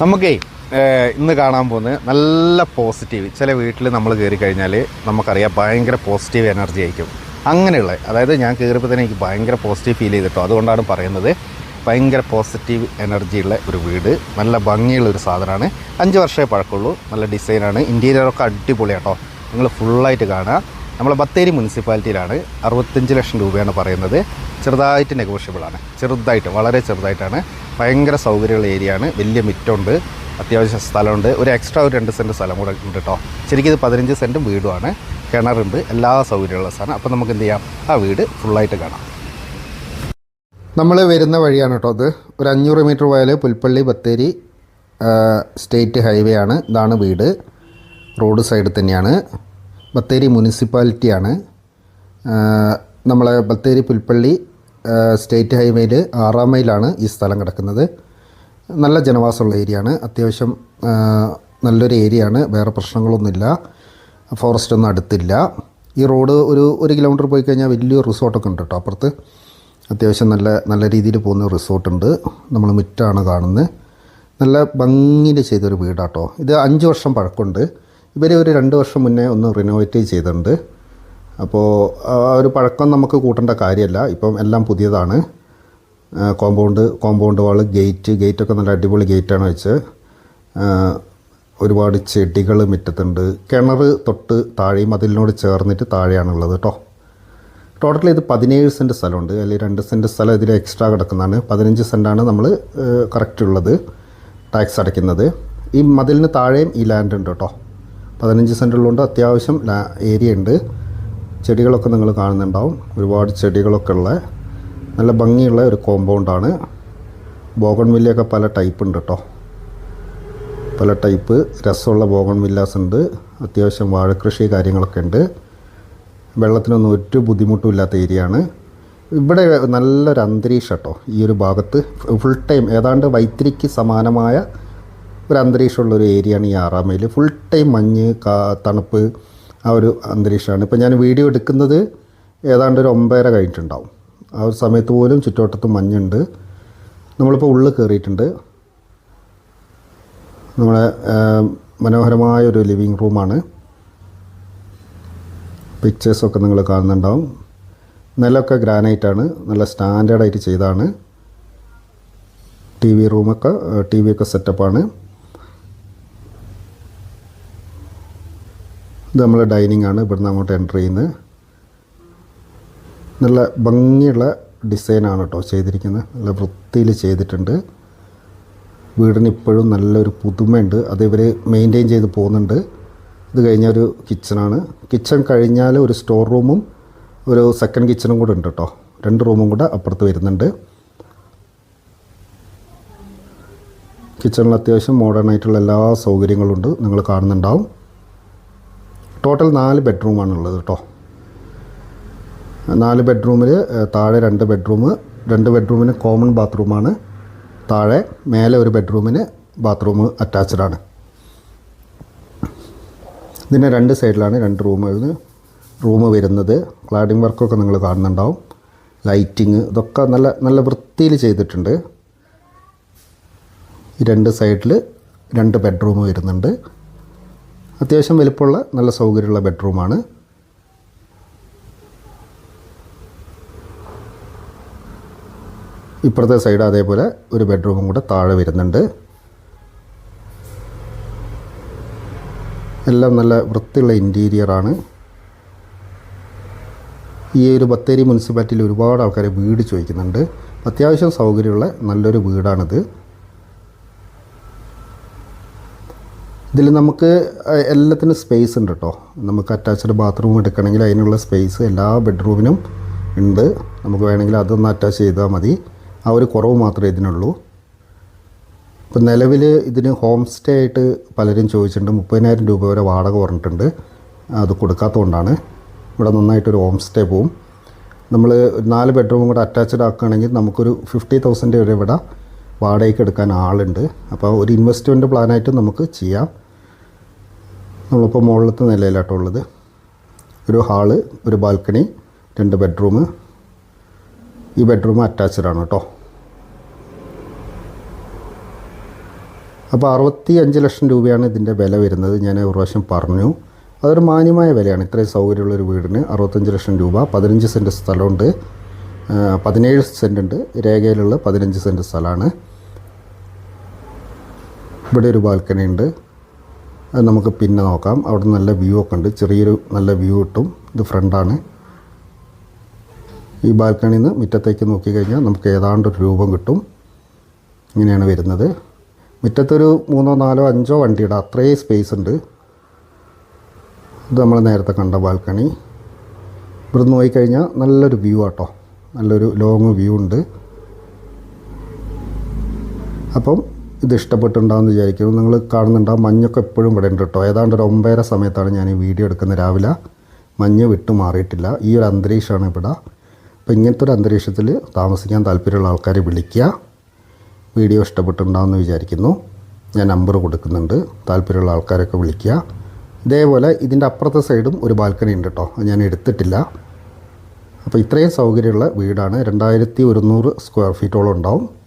നമുക്കേ ഇന്ന് കാണാൻ പോകുന്നത് നല്ല പോസിറ്റീവ് ചില വീട്ടിൽ നമ്മൾ കയറി കഴിഞ്ഞാൽ നമുക്കറിയാം ഭയങ്കര പോസിറ്റീവ് എനർജി ആയിരിക്കും. അങ്ങനെയുള്ള അതായത് ഞാൻ കയറിയപ്പോൾ തന്നെ എനിക്ക് ഭയങ്കര പോസിറ്റീവ് ഫീൽ ചെയ്തിട്ടോ. അതുകൊണ്ടാണ് പറയുന്നത് ഭയങ്കര പോസിറ്റീവ് എനർജി ഉള്ള ഒരു വീട്. നല്ല ഭംഗിയുള്ള ഒരു സാധനമാണ്. അഞ്ച് വർഷമേ പഴക്കമുള്ളൂ. നല്ല ഡിസൈനാണ് ഇന്റീരിയറൊക്കെ അടിപൊളിയാട്ടോ. നിങ്ങൾ ഫുള്ളായിട്ട് കാണുക. നമ്മളെ ബത്തേരി മുനിസിപ്പാലിറ്റിയിലാണ് അറുപത്തഞ്ച് ലക്ഷം രൂപയാണ് പറയുന്നത്. ചെറുതായിട്ട് നെഗോഷ്യബിൾ ആണ്. ചെറുതായിട്ട് വളരെ ചെറുതായിട്ടാണ്. ഭയങ്കര സൗകര്യമുള്ള ഏരിയ ആണ്. വലിയ മിറ്റുണ്ട് അത്യാവശ്യം സ്ഥലമുണ്ട്. ഒരു എക്സ്ട്രാ ഒരു രണ്ട് സെന്റ് സ്ഥലം കൂടെ ഉണ്ട് കേട്ടോ ശരിക്കും ഇത് പതിനഞ്ച് സെന്റും വീടുമാണ്. കിണറുണ്ട്. എല്ലാ സൗകര്യമുള്ള സ്ഥലം. അപ്പോൾ നമുക്ക് എന്ത് ചെയ്യാം? ആ വീട് ഫുള്ളായിട്ട് കാണാം. നമ്മൾ വരുന്ന വഴിയാണ് കേട്ടോ അത് ഒരു അഞ്ഞൂറ് മീറ്റർ പോയാൽ പുൽപ്പള്ളി ബത്തേരി സ്റ്റേറ്റ് ഹൈവേ ആണ്. ഇതാണ് വീട്. റോഡ് സൈഡ് തന്നെയാണ്. ബത്തേരി മുനിസിപ്പാലിറ്റിയാണ് നമ്മളെ ബത്തേരി പുൽപ്പള്ളി സ്റ്റേറ്റ് ഹൈവേയിൽ ആറാം മൈലാണ് ഈ സ്ഥലം കിടക്കുന്നത്. നല്ല ജനവാസമുള്ള ഏരിയ ആണ്. അത്യാവശ്യം നല്ലൊരു ഏരിയ ആണ്. വേറെ പ്രശ്നങ്ങളൊന്നുമില്ല. ഫോറസ്റ്റ് ഒന്നും അടുത്തില്ല. ഈ റോഡ് ഒരു ഒരു കിലോമീറ്റർ പോയി കഴിഞ്ഞാൽ വലിയൊരു റിസോർട്ടൊക്കെ ഉണ്ട് കേട്ടോ അപ്പുറത്ത്. അത്യാവശ്യം നല്ല നല്ല രീതിയിൽ പോകുന്ന റിസോർട്ടുണ്ട് നമ്മൾ മുറ്റാണ് കാണുന്നത്. നല്ല ഭംഗിയിൽ ചെയ്തൊരു വീടാട്ടോ. ഇത് അഞ്ച് വർഷം പഴക്കമുണ്ട്. ഇവർ ഒരു രണ്ട് വർഷം മുന്നേ ഒന്ന് റിനോവേറ്റ് ചെയ്തിട്ടുണ്ട്. അപ്പോൾ ആ ഒരു പഴക്കം നമുക്ക് കൂട്ടേണ്ട കാര്യമല്ല ഇപ്പം എല്ലാം പുതിയതാണ്. കോമ്പൗണ്ട് കോമ്പൗണ്ട് വാൾ ഗേറ്റ് ഗേറ്റൊക്കെ നല്ല അടിപൊളി ഗേറ്റാണ് വെച്ച്. ഒരുപാട് ചെടികൾ മുറ്റത്തുണ്ട്. കിണർ തൊട്ട് താഴെയും അതിലിനോട് ചേർന്നിട്ട് താഴെയാണുള്ളത് കേട്ടോ ടോട്ടൽ ഇത് പതിനേഴ് സെന്റ് സ്ഥലമുണ്ട്. അല്ലെങ്കിൽ രണ്ട് സെന്റ് സ്ഥലം ഇതിൽ എക്സ്ട്രാ കിടക്കുന്നതാണ്. പതിനഞ്ച് സെന്റാണ് നമ്മൾ കറക്റ്റ് ഉള്ളത്. ടാക്സ് അടയ്ക്കുന്നത്. ഈ മതിലിന് താഴെയും ഈ ലാൻഡ് ഉണ്ട് കേട്ടോ പതിനഞ്ച് സെന്റ് ഉള്ളതുകൊണ്ട് അത്യാവശ്യം ഏരിയ ഉണ്ട്. ചെടികളൊക്കെ നിങ്ങൾ കാണുന്നുണ്ടാവും. ഒരുപാട് ചെടികളൊക്കെ ഉള്ള നല്ല ഭംഗിയുള്ള ഒരു കോമ്പൗണ്ടാണ് ബോഗൺ വില്ലയൊക്കെ പല ടൈപ്പ് ഉണ്ട് കേട്ടോ പല ടൈപ്പ് രസമുള്ള ബോഗൺ വില്ലാസ് ഉണ്ട്. അത്യാവശ്യം വാഴക്കൃഷി കാര്യങ്ങളൊക്കെ ഉണ്ട്. വെള്ളത്തിനൊന്നും ഒരു ബുദ്ധിമുട്ടും ഇല്ലാത്ത ഏരിയ ആണ്. ഇവിടെ നല്ലൊരു അന്തരീക്ഷം കേട്ടോ ഈ ഒരു ഭാഗത്ത് ഫുൾ ടൈം ഏതാണ്ട് വൈത്തിരിക്ക് സമാനമായ ഒരു അന്തരീക്ഷമുള്ളൊരു ഏരിയയാണ് ഈ ആറാമയിൽ ഫുൾ ടൈം മഞ്ഞ് തണുപ്പ് ആ ഒരു അന്തരീക്ഷമാണ്. ഇപ്പോൾ ഞാൻ വീഡിയോ എടുക്കുന്നത് ഏതാണ്ട് ഒരു ഒമ്പതര കഴിഞ്ഞിട്ടുണ്ടാവും. ആ ഒരു സമയത്ത് പോലും ചുറ്റുവട്ടത്ത് മഞ്ഞുണ്ട്. നമ്മളിപ്പോൾ ഉള്ളിൽ കയറിയിട്ടുണ്ട്. നമ്മളെ മനോഹരമായ ഒരു ലിവിങ് റൂമാണ്. പിക്ചേഴ്സൊക്കെ നിങ്ങൾ കാണുന്നുണ്ടാവും. നിലമൊക്കെ ഗ്രാനൈറ്റാണ്. നല്ല സ്റ്റാൻഡേർഡായിട്ട് ചെയ്താണ്. ടി വി റൂമൊക്കെ ടി വി ഒക്കെ സെറ്റപ്പാണ്. ഇത് നമ്മൾ ഡൈനിങ് ആണ്. ഇവിടുന്ന് അങ്ങോട്ട് എന്റർ ചെയ്യുന്നത്. നല്ല ഭംഗിയുള്ള ഡിസൈനാണ് കേട്ടോ ചെയ്തിരിക്കുന്നത്. നല്ല വൃത്തിയിൽ ചെയ്തിട്ടുണ്ട്. വീടിന് ഇപ്പോഴും നല്ലൊരു പുതുമയുണ്ട്. അത് ഇവർ മെയിന്റെയിൻ ചെയ്ത് പോകുന്നുണ്ട്. ഇത് കഴിഞ്ഞ ഒരു കിച്ചണാണ് കിച്ചൺ കഴിഞ്ഞാൽ ഒരു സ്റ്റോർ റൂമും ഒരു സെക്കൻഡ് കിച്ചണും കൂടെ ഉണ്ട് കേട്ടോ രണ്ട് റൂമും കൂടെ അപ്പുറത്ത് വരുന്നുണ്ട്. കിച്ചണിൽ അത്യാവശ്യം മോഡേൺ ആയിട്ടുള്ള എല്ലാ സൗകര്യങ്ങളും ഉണ്ട്. നിങ്ങൾ കാണുന്നുണ്ടാവും. ടോട്ടൽ നാല് ബെഡ്റൂമാണുള്ളത് കേട്ടോ. നാല് ബെഡ്റൂമിൽ താഴെ രണ്ട് ബെഡ്റൂം രണ്ട് ബെഡ്റൂമിന് കോമൺ ബാത്റൂമാണ്. താഴെ മേലെ ഒരു ബെഡ്റൂമിന് ബാത്റൂം അറ്റാച്ച്ഡ് ആണ് ഇതിന്റെ രണ്ട് സൈഡിലാണ് രണ്ട് റൂം റൂം വരുന്നത്. ക്ലാഡിംഗ് വർക്കൊക്കെ നിങ്ങൾ കാണുന്നുണ്ടാവും. ലൈറ്റിങ് ഇതൊക്കെ നല്ല നല്ല വൃത്തിയിൽ ചെയ്തിട്ടുണ്ട്. ഈ രണ്ട് സൈഡിൽ രണ്ട് ബെഡ്റൂം വരുന്നുണ്ട്. അത്യാവശ്യം വലിപ്പമുള്ള നല്ല സൗകര്യമുള്ള ബെഡ്റൂമാണ്. ഇപ്പുറത്തെ സൈഡ് അതേപോലെ ഒരു ബെഡ്റൂമും കൂടെ താഴെ വരുന്നുണ്ട്. എല്ലാം നല്ല വൃത്തിയുള്ള ഇന്റീരിയറാണ് ഈ ഒരു ബത്തേരി മുനിസിപ്പാലിറ്റിയിൽ ഒരുപാട് ആൾക്കാർ വീട് ചോദിക്കുന്നുണ്ട്. അത്യാവശ്യം സൗകര്യമുള്ള നല്ലൊരു വീടാണിത്. ഇതിൽ നമുക്ക് എല്ലാത്തിനും സ്പേസ് ഉണ്ട് കേട്ടോ നമുക്ക് അറ്റാച്ച്ഡ് ബാത്റൂം എടുക്കണമെങ്കിൽ അതിനുള്ള സ്പേസ് എല്ലാ ബെഡ്റൂമിനും ഉണ്ട്. നമുക്ക് വേണമെങ്കിൽ അതൊന്ന് അറ്റാച്ച് ചെയ്താൽ മതി. ആ ഒരു കുറവ് മാത്രമേ ഇതിനുള്ളൂ. ഇപ്പം നിലവിൽ ഇതിന് ഹോം സ്റ്റേ ആയിട്ട് പലരും ചോദിച്ചിട്ടുണ്ട്. മുപ്പതിനായിരം രൂപ വരെ വാടക പറഞ്ഞിട്ടുണ്ട്. അത് കൊടുക്കാത്തതുകൊണ്ടാണ്. ഇവിടെ നന്നായിട്ടൊരു ഹോം സ്റ്റേ പോവും. നമ്മൾ നാല് ബെഡ്റൂമും കൂടെ അറ്റാച്ച്ഡ് ആക്കുകയാണെങ്കിൽ നമുക്കൊരു ഫിഫ്റ്റി തൗസൻഡ് വരെ ഇവിടെ വാടകയ്ക്ക് എടുക്കാൻ ആളുണ്ട്. അപ്പോൾ ഒരു ഇൻവെസ്റ്റ്മെന്റ് പ്ലാനായിട്ട് നമുക്ക് ചെയ്യാം. നമ്മളിപ്പോൾ മുകളിലത്തെ നിലയിലാട്ടോ ഉള്ളത്. ഒരു ഹാൾ ഒരു ബാൽക്കണി രണ്ട് ബെഡ്റൂം. ഈ ബെഡ്റൂം അറ്റാച്ച്ഡ് ആണ് കേട്ടോ. അപ്പോൾ അറുപത്തി അഞ്ച് ലക്ഷം രൂപയാണ് ഇതിന്റെ വില വരുന്നത്. ഞാൻ ഒരു പ്രാവശ്യം പറഞ്ഞു. അതൊരു മാന്യമായ വിലയാണ്. ഇത്രയും സൗകര്യമുള്ള ഒരു വീടിന് അറുപത്തഞ്ച് ലക്ഷം രൂപ. പതിനഞ്ച് സെന്റ് സ്ഥലമുണ്ട്. പതിനേഴ് സെന്റ് ഉണ്ട്. രേഖയിലുള്ള പതിനഞ്ച് സെന്റ് സ്ഥലമാണ്. ഇവിടെ ഒരു ബാൽക്കണി ഉണ്ട് അത് നമുക്ക് പിന്നെ നോക്കാം. അവിടെ നല്ല വ്യൂ ഒക്കെ ഉണ്ട്. ചെറിയൊരു നല്ല വ്യൂ കിട്ടും. ഇത് ഫ്രണ്ടാണ് ഈ ബാൽക്കണിയിൽ നിന്ന് മുറ്റത്തേക്ക് നോക്കിക്കഴിഞ്ഞാൽ നമുക്ക് ഏതാണ്ട് ഒരു രൂപം കിട്ടും. ഇങ്ങനെയാണ് വരുന്നത്. മുറ്റത്തൊരു മൂന്നോ നാലോ അഞ്ചോ വണ്ടിയുടെ അത്രയും സ്പേസ് ഉണ്ട്. ഇത് നമ്മൾ നേരത്തെ കണ്ട ബാൽക്കണി. ഇവിടെ നിന്ന് നോക്കിക്കഴിഞ്ഞാൽ നല്ലൊരു വ്യൂ ആട്ടോ. നല്ലൊരു ലോങ് വ്യൂ ഉണ്ട്. അപ്പം ഇത് ഇഷ്ടപ്പെട്ടുണ്ടാകുമെന്ന് വിചാരിക്കുന്നു നിങ്ങൾ കാണുന്നുണ്ടാവും മഞ്ഞൊക്കെ എപ്പോഴും ഇവിടെ ഉണ്ട് കേട്ടോ. ഏതാണ്ട് ഒരു ഒമ്പതര സമയത്താണ് ഞാൻ ഈ വീഡിയോ എടുക്കുന്നത് രാവിലെ. മഞ്ഞ് വിട്ടു മാറിയിട്ടില്ല. ഈ ഒരു അന്തരീക്ഷമാണ് ഇവിടെ. അപ്പോൾ ഇങ്ങനത്തെ ഒരു അന്തരീക്ഷത്തിൽ താമസിക്കാൻ താല്പര്യമുള്ള ആൾക്കാരെ വിളിക്കുക. വീഡിയോ ഇഷ്ടപ്പെട്ടുണ്ടാകുമെന്ന് വിചാരിക്കുന്നു. ഞാൻ നമ്പർ കൊടുക്കുന്നുണ്ട്. താല്പര്യമുള്ള ആൾക്കാരൊക്കെ വിളിക്കുക. ഇതേപോലെ ഇതിന്റെ അപ്പുറത്തെ സൈഡും ഒരു ബാൽക്കണി ഉണ്ട് കേട്ടോ. ഞാൻ എടുത്തിട്ടില്ല. അപ്പോൾ ഇത്രയും സൗകര്യമുള്ള വീടാണ്. രണ്ടായിരത്തി ഒരുന്നൂറ് സ്ക്വയർ ഫീറ്റോളം ഉണ്ടാവും.